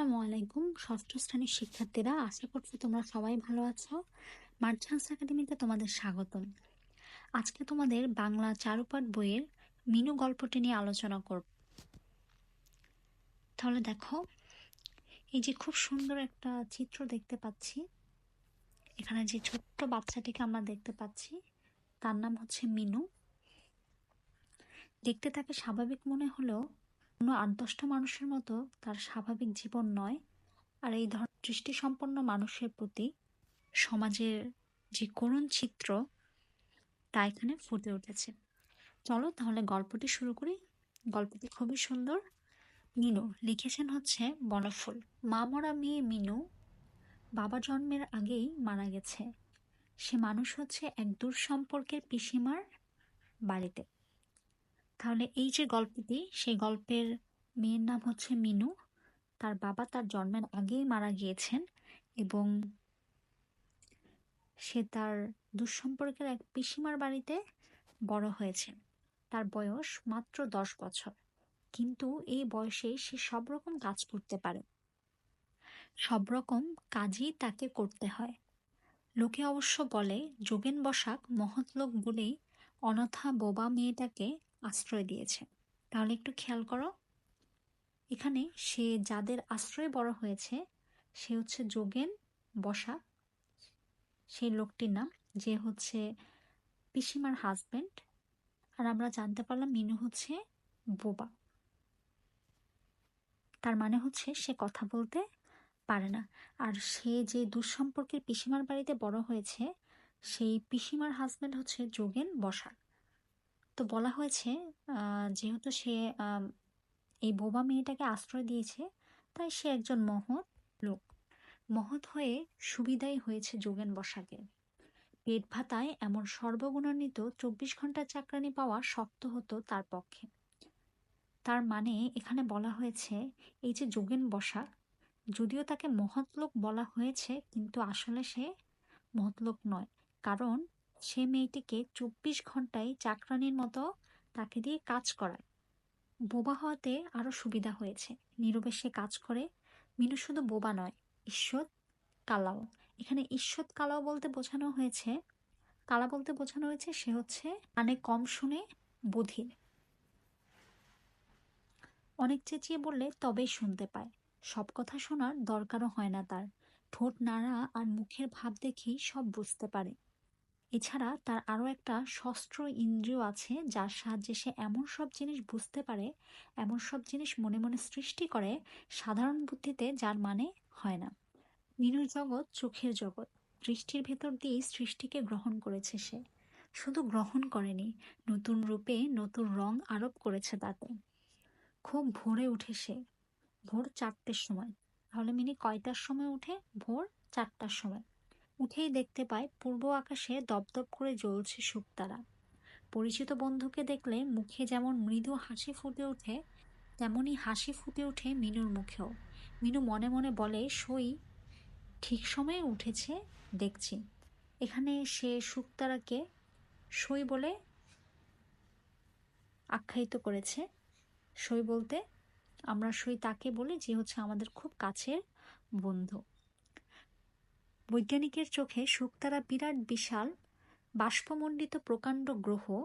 আসসালামু আলাইকুম। ষষ্ঠ শ্রেণির শিক্ষার্থীরা, আশা করছি তোমরা সবাই ভালো আছো। মার্চান্স একাডেমিতে তোমাদের স্বাগতম। আজকে তোমাদের বাংলা চারুপাঠ বইয়ের মিনু গল্পটি নিয়ে আলোচনা করব। তাহলে দেখো, এই যে খুব সুন্দর একটা চিত্র দেখতে পাচ্ছি। এখানে যে ছোট্ট বাচ্চাটিকে আমরা দেখতে পাচ্ছি, তার নাম হচ্ছে মিনু। দেখতে তাকে স্বাভাবিক মনে হলেও কোনো আট মানুষের মতো তার স্বাভাবিক জীবন নয়। আর এই ধর দৃষ্টিসম্পন্ন মানুষের প্রতি সমাজের যে করুণ চিত্র, তা এখানে ফুটে উঠেছে। চলো তাহলে গল্পটি শুরু করি। গল্পটি খুবই সুন্দর। মিনু, লিখেছেন হচ্ছে বনফুল। মা মরা মেয়ে মিনু বাবা জন্মের আগেই মারা গেছে। সে মানুষ হচ্ছে এক দূর সম্পর্কের পিসিমার বাড়িতে। তাহলে এই যে গল্পটি, সেই গল্পের মেয়ের নাম হচ্ছে মিনু। তার বাবা তার জন্মের আগেই মারা গিয়েছেন এবং সে তার দুঃসম্পর্কের এক পিসিমার বাড়িতে বড় হয়েছে তার বয়স মাত্র দশ বছর। কিন্তু এই বয়সে সে সব রকম কাজ করতে পারে। সব রকম কাজই তাকে করতে হয়। লোকে অবশ্য বলে, যোগেন বসাক মহৎ লোক বলেই অনাথা বোবা মেয়েটাকে আশ্রয় দিয়েছে। তাহলে একটু খেয়াল করো। এখানে সে যাদের আশ্রয়ে বড় হয়েছে, সে হচ্ছে যোগেন বসা। সেই লোকটির নাম, যে হচ্ছে পিসিমার হাজব্যান্ড আর আমরা জানতে পারলাম মিনু হচ্ছে বোবা। তার মানে হচ্ছে সে কথা বলতে পারে না। আর সে যে দুঃসম্পর্কের পিসিমার বাড়িতে বড় হয়েছে, সেই পিসিমার হাজব্যান্ড হচ্ছে যোগেন বসাক তো বলা হয়েছে যেহেতু সে এই বোবা মেয়েটাকে আশ্রয় দিয়েছে, তাই সে একজন মহৎ লোক। মহৎ হয়ে সুবিধাই হয়েছে যোগেন বসাকে। পেট ভাতায় এমন সর্বগুণান্বিত চব্বিশ ঘণ্টা চাকরানি পাওয়া শক্ত হতো তার পক্ষে। তার মানে এখানে বলা হয়েছে, এই যে যোগেন বসাক যদিও তাকে মহৎ লোক বলা হয়েছে, কিন্তু আসলে সে মহৎ লোক নয়। কারণ সে মেয়েটিকে চব্বিশ ঘন্টায় চাকরানির মতো তাকে দিয়ে কাজ করায়। বোবা হওয়াতে আরও সুবিধা হয়েছে। নীরবে সে কাজ করে। মিনু শুধু বোবা নয়, ঈশ্বর কালাও। এখানে ঈশ্বর কালাও বলতে বোঝানো হয়েছে। কালা বলতে বোঝানো হয়েছে সে হচ্ছে কানে কম শুনে বধির অনেক চেঁচিয়ে বললে তবেই শুনতে পায়। সব কথা শোনার দরকারও হয় না তার। ঠোঁট নাড়া আর মুখের ভাব দেখেই সব বুঝতে পারে। এছাড়া তার আরও একটা শস্ত্র ইন্দ্রিয় আছে, যার সাহায্যে সে এমন সব জিনিস বুঝতে পারে, এমন সব জিনিস মনে মনে সৃষ্টি করে, সাধারণ বুদ্ধিতে যার মানে হয় না। মিনুর জগৎ চোখের জগৎ, দৃষ্টির ভেতর দিয়েই সৃষ্টিকে গ্রহণ করেছে সে। শুধু গ্রহণ করেনি, নতুন রূপে নতুন রং আরোপ করেছে তাতে। খুব ভোরে উঠে সে, ভোর চারটের সময়। তাহলে মিনি কয়টার সময় উঠে? ভোর চারটার সময়। উঠেই দেখতে পায় পূর্ব আকাশে দপদপ করে জ্বলছে শুকতারা। পরিচিত বন্ধুকে দেখলে মুখে যেমন মৃদু হাসি ফুটে ওঠে তেমনই হাসি ফুটে ওঠে মিনুর মুখেও। মিনু মনে মনে বলে, সই, ঠিক সময়ে উঠেছে, দেখছি। এখানে সে শুকতারাকে সই বলে আখ্যায়িত করেছে। সই বলতে আমরা সই তাকে বলি, যে হচ্ছে আমাদের খুব কাছের বন্ধু। বৈজ্ঞানিকের চোখে শুকতারা বিরাট বিশাল বাষ্পমণ্ডিত প্রকাণ্ড গ্রহ,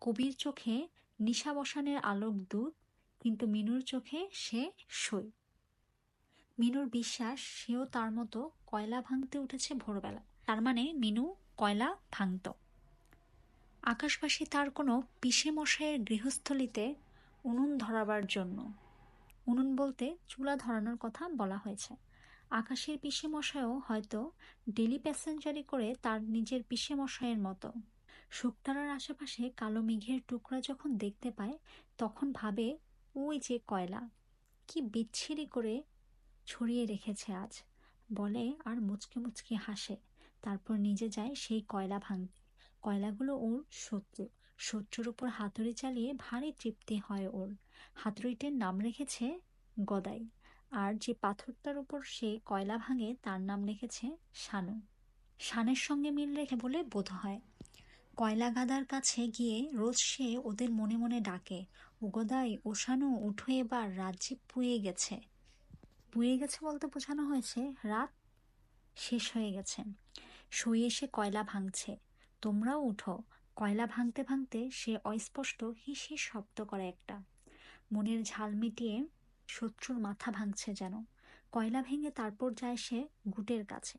কবির চোখে নিশাবসানের আলোক দূত, কিন্তু মিনুর চোখে সে সই। মিনুর বিশ্বাস, সেও তার মতো কয়লা ভাঙতে উঠেছে ভোরবেলা। তার মানে মিনু কয়লা ভাঙত। আকাশবাসী তার কোনো পিসে মশাইয়ের গৃহস্থলিতে উনুন ধরাবার জন্য। উনুন বলতে চুলা ধরানোর কথা বলা হয়েছে। আকাশের পিসে মশাইও হয়তো ডেলি প্যাসেঞ্জারি করে তার নিজের পিসে মশাইয়ের মতো। শুকতারার আশেপাশে কালো মেঘের টুকরা যখন দেখতে পায়, তখন ভাবে, ওই যে কয়লা, কি বিচ্ছিরি করে ছড়িয়ে রেখেছে আজ। বলে আর মুচকে মুচকে হাসে, তারপর নিজে যায় সেই কয়লা ভাঙতে। কয়লাগুলো ওর শত্রু, শত্রুর উপর হাতুড়ি চালিয়ে ভারী তৃপ্তি হয় ওর। হাতুড়িটির নাম রেখেছে গদাই। আর যে পাথরটার উপর সে কয়লা ভাঙে, তার নাম লিখেছে শানু। শানের সঙ্গে মিল রেখে বলে বোধ হয়। কয়লা গাদার কাছে গিয়ে রোজ সে ওদের মনে মনে ডাকে ও গদাই ও শানু, উঠো এবার রাজ্যে পুয়ে গেছে। পুয়ে গেছে বলতে বোঝানো হয়েছে, রাত শেষ হয়ে গেছে। শুয়ে সে কয়লা ভাঙছে। তোমরাও উঠো। কয়লা ভাঙতে ভাঙতে সে অস্পষ্ট হিস শব্দ করে একটা। মনের ঝাল মিটিয়ে শত্রুর মাথা ভাঙছে যেন। কয়লা ভেঙে তারপর যায় সে গুটের কাছে।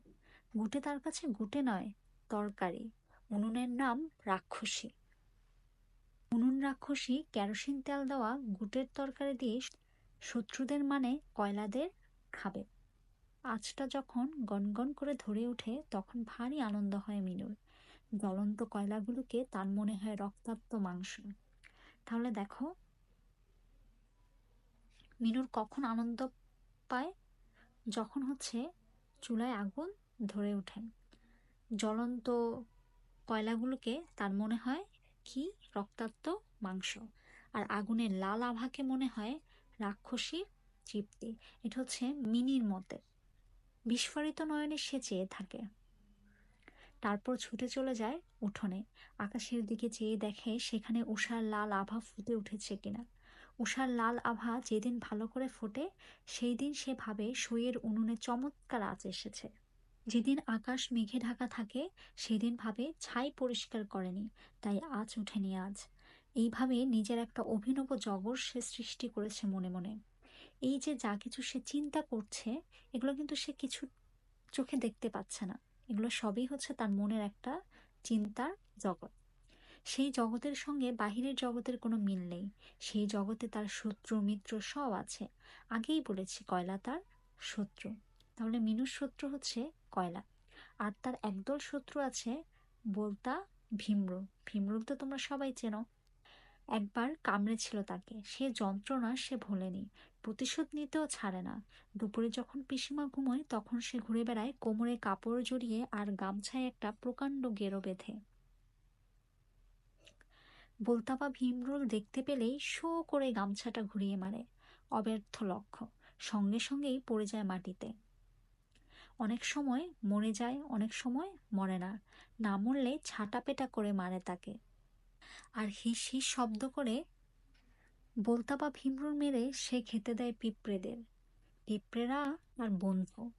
গুটে তার কাছে গুটে নয়, তরকারি। উনুনের নাম রাক্ষসী। উনুন রাক্ষসী কেরোসিন তেল দেওয়া গুটের তরকারি দিয়ে শত্রুদের মানে কয়লাদের খাবে। আঁচটা যখন গনগন করে ধরে ওঠে, তখন ভারী আনন্দ হয় মিনুর। জ্বলন্ত কয়লাগুলোকে তার মনে হয় রক্তাক্ত মাংস। তাহলে দেখো মিনুর কখন আনন্দ পায়? যখন হচ্ছে চুলায় আগুন ধরে ওঠে জ্বলন্ত কয়লাগুলোকে তার মনে হয় কি? রক্তাক্ত মাংস। আর আগুনের লাল আভাকে মনে হয় রাক্ষসী তৃপ্তি। এটা হচ্ছে মিনির মতে। বিস্ফোরিত নয়নে সে চেয়ে থাকে। তারপর ছুটে চলে যায় উঠোনে। আকাশের দিকে চেয়ে দেখে সেখানে উষার লাল আভা ফুটে উঠেছে কিনা। উষার লাল আভা যেদিন ভালো করে ফোটে সেই দিন সে ভাবে সইয়ের উনুনে চমৎকার আঁচ এসেছে। যেদিন আকাশ মেঘে ঢাকা থাকে, সেদিন ভাবে ছাই পরিষ্কার করেনি, তাই আজ উঠেনি আজ। এইভাবে নিজের একটা অভিনব জগৎ সে সৃষ্টি করেছে মনে মনে। এই যে যা কিছু সে চিন্তা করছে, এগুলো কিন্তু সে কিছু চোখে দেখতে পাচ্ছে না। এগুলো সবই হচ্ছে তার মনের একটা চিন্তার জগৎ। সেই জগতের সঙ্গে বাহিরের জগতের কোনো মিল নেই। সেই জগতে তার শত্রু, মিত্র সব আছে। আগেই বলেছি, কয়লা তার শত্রু। তাহলে মিনুর শত্রু হচ্ছে কয়লা। আর তার একদল শত্রু আছে বলতা, ভীমরু। ভীমরুল তো তোমরা সবাই চেনো। একবার কামড়েছিল তাকে। সে যন্ত্রণা সে ভোলেনি। প্রতিশোধ নিতেও ছাড়ে না। দুপুরে যখন পিসিমা ঘুমোয়, তখন সে ঘুরে বেড়ায় কোমরে কাপড় জড়িয়ে আর গামছায় একটা প্রকাণ্ড গেরো বেঁধে। বলতাবা ভীমরুল দেখতে পেলেই শো করে গামছাটা ঘুরিয়ে মারে। অব্যর্থ লক্ষ্য, সঙ্গে সঙ্গেই পড়ে যায় মাটিতে। অনেক সময় মরে যায়, অনেক সময় মরে না। না মরলে ছাটা পেটা করে মারে তাকে। আর হিস হিস শব্দ করে বলতাবা ভীমরুল মেরে সে খেতে দেয় পিঁপড়েদের। পিঁপড়েরা আর বন্ধু,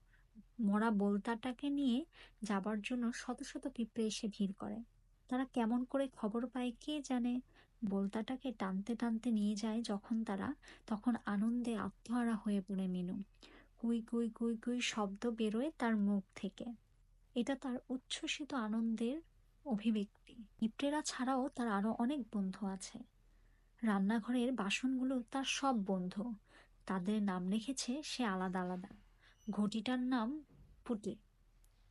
মরা বলতাটাকে নিয়ে যাবার জন্য শত শত পিঁপড়ে এসে ভিড় করে। তারা কেমন করে খবর পায় কে জানে? বলতাটাকে টানতে টানতে নিয়ে যায় যখন তারা, তখন আনন্দে আত্মহারা হয়ে পড়ে মিনু। কুই কুই কুই কুই শব্দ বেরোয় তার মুখ থেকে। এটা তার উচ্ছ্বসিত আনন্দের অভিব্যক্তি। পিঁপড়েরা ছাড়াও তার আরও অনেক বন্ধু আছে। রান্নাঘরের বাসনগুলো তার সব বন্ধু। তাদের নাম লিখেছে সে আলাদা আলাদা। ঘটিটার নাম পুটি।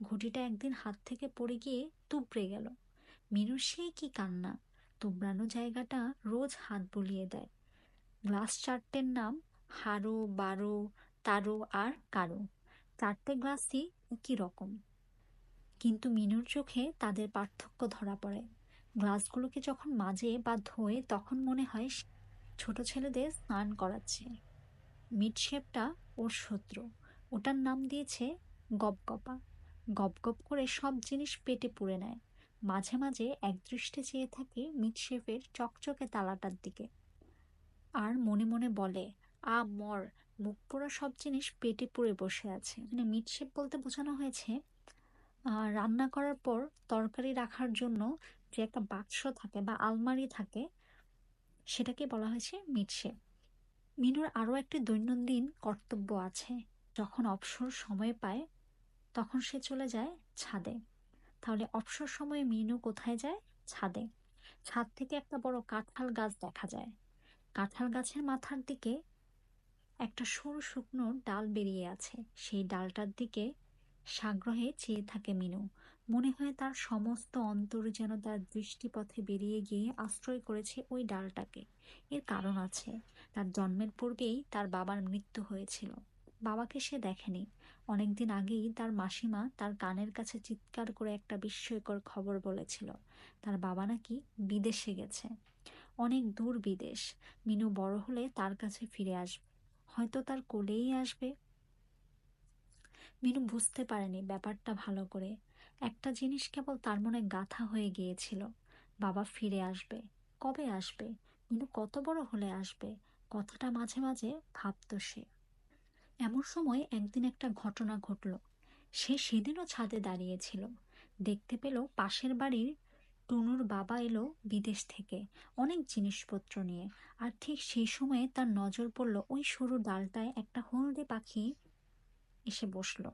ঘটিটা একদিন হাত থেকে পড়ে গিয়ে তুবড়ে গেল। মিনুর সেই কি কান্না? তুবড়ানো জায়গাটা রোজ হাত বুলিয়ে দেয়। গ্লাস চারটের নাম হারো, বারো, তারো আর কারও। চারটে গ্লাসই একই রকম। কিন্তু মিনুর চোখে তাদের পার্থক্য ধরা পড়ে। গ্লাসগুলোকে যখন মাজে বা ধোয়ে তখন মনে হয় ছোট ছেলেদের স্নান করাচ্ছে। মিটশেপটা ওর শত্রু। ওটার নাম দিয়েছে গপগপা। গপগপ করে সব জিনিস পেটে পুড়ে নেয়। মাঝে মাঝে একদৃষ্টে চেয়ে থাকে মিটশেপের চকচকে তালাটার দিকে। আর মনে মনে বলে, আ, মর, মুখ পোড়া সব জিনিস পেটে পুড়ে বসে আছে। মানে মিটশেপ বলতে বোঝানো হয়েছে রান্না করার পর তরকারি রাখার জন্য যে একটা বাক্স থাকে বা আলমারি থাকে সেটাকে বলা হয়েছে মিটশেপ মিনুর আরও একটি দৈনন্দিন কর্তব্য আছে। যখন অবসর সময় পায়, তখন সে চলে যায় ছাদে। তাহলে অবসর সময়ে মিনু কোথায় যায়? ছাদে। ছাদ থেকে একটা বড় কাঁঠাল গাছ দেখা যায়। কাঁঠাল গাছের মাথার দিকে একটা সরু শুকনো ডাল বেরিয়ে আছে। সেই ডালটার দিকে সাগ্রহে চেয়ে থাকে মিনু। মনে হয় তার সমস্ত অন্তর যেন তার দৃষ্টিপথে বেরিয়ে গিয়ে আশ্রয় করেছে ওই ডালটাকে। এর কারণ আছে। তার জন্মের পূর্বেই তার বাবার মৃত্যু হয়েছিল। বাবাকে সে দেখেনি। অনেকদিন আগেই তার মাসিমা তার কানের কাছে চিৎকার করে একটা বিস্ময়কর খবর বলেছিল। তার বাবা নাকি বিদেশে গেছে। অনেক দূর বিদেশ। মিনু বড় হলে তার কাছে ফিরে আসবে। হয়তো তার কোলেই আসবে। মিনু বুঝতে পারেনি ব্যাপারটা ভালো করে। একটা জিনিস কেবল তার মনে গাথা হয়ে গিয়েছিল। বাবা ফিরে আসবে। কবে আসবে? মিনু কত বড় হলে আসবে? কথাটা মাঝে মাঝে ভাবত সে। এমন সময় একদিন একটা ঘটনা ঘটল। সে সেদিনও ছাদে দাঁড়িয়েছিল। দেখতে পেল পাশের বাড়ির টুনুর বাবা এলো বিদেশ থেকে অনেক জিনিসপত্র নিয়ে। আর ঠিক সেই সময়ে তার নজর পড়ল ওই সরু ডালটায় একটা হলদে পাখি এসে বসল।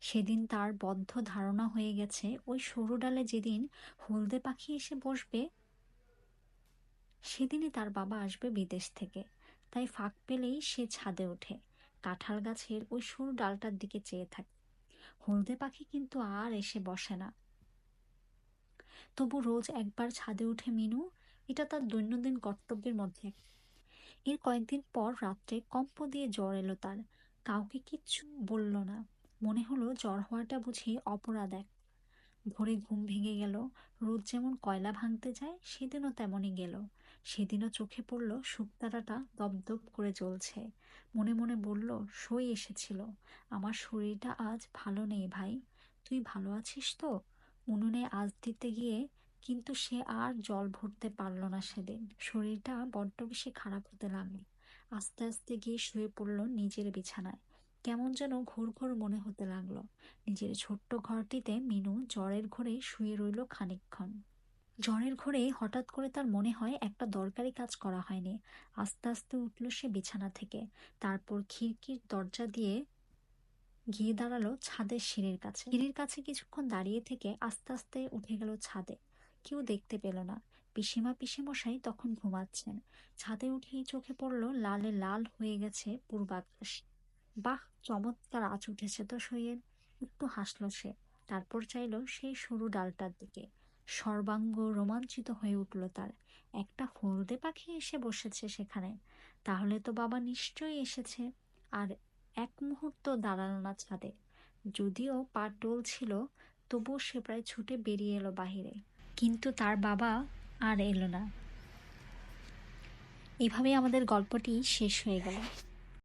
সেদিন তার বদ্ধ ধারণা হয়ে গেছে, ওই সরু ডালে যেদিন হলদে পাখি এসে বসবে, সেদিনই তার বাবা আসবে বিদেশ থেকে। তাই ফাঁক পেলেই সে ছাদে ওঠে। কাঁঠাল গাছের ওই সরু ডালটার দিকে চেয়ে থাকে। হলদে পাখি কিন্তু আর এসে বসে না। তবু রোজ একবার ছাদে উঠে মিনু, এটা তার দৈনন্দিন কর্তব্যের মধ্যে এর কয়েকদিন পর রাত্রে কম্প দিয়ে জ্বর এলো তার। কাউকে কিচ্ছু বলল না। মনে হলো জ্বর হওয়াটা বুঝি অপরাধ এক। ভোরে ঘুম ভেঙে গেল রোদ যেমন কয়লা ভাঙতে যায়, সেদিনও তেমনই গেল। সেদিনও চোখে পড়ল শুকতারাটা দপদপ করে জ্বলছে। মনে মনে বলল সই এসেছিল। আমার শরীরটা আজ ভালো নেই ভাই। তুই ভালো আছিস তো? উনুনে আজ দিতে গিয়ে কিন্তু সে আর জল ভরতে পারল না সেদিন। শরীরটা বড্ড বেশি খারাপ হতে লাগল। আস্তে আস্তে গিয়ে শুয়ে পড়ল নিজের বিছানায়। কেমন যেন ঘোর ঘোর মনে হতে লাগল। নিজের ছোট্ট ঘরটিতে মিনু জ্বরের ঘরে শুয়ে রইল খানিকক্ষণ। জ্বরের ঘরে হঠাৎ করে তার মনে হয় একটা দরকারি কাজ করা হয়নি। আস্তে আস্তে উঠল সে বিছানা থেকে। তারপর খিড়কির দরজা দিয়ে গিয়ে দাঁড়াল ছাদের সিঁড়ির কাছে। সিঁড়ির কাছে কিছুক্ষণ দাঁড়িয়ে থেকে আস্তে আস্তে উঠে গেল ছাদে। কেউ দেখতে পেল না। পিসিমা পিসিমশাই তখন ঘুমাচ্ছেন। ছাদে উঠেই চোখে পড়ল লালে লাল হয়ে গেছে পূর্বাকাশ। বাহ, চমৎকার আঁচ উঠেছে তো সইয়ের একটু হাসল সে। তারপর চাইল সেই সরু ডালটার দিকে। সর্বাঙ্গ রোমাঞ্চিত হয়ে উঠল তার। একটা হলদে পাখি এসে বসেছে সেখানে। তাহলে তো বাবা নিশ্চয়ই এসেছে। আর এক মুহূর্ত দাঁড়াল না ছাদে। যদিও পা টোল ছিল তবুও সে প্রায় ছুটে বেরিয়ে এলো বাহিরে। কিন্তু তার বাবা আর এলো না। এভাবেই আমাদের গল্পটি শেষ হয়ে গেল।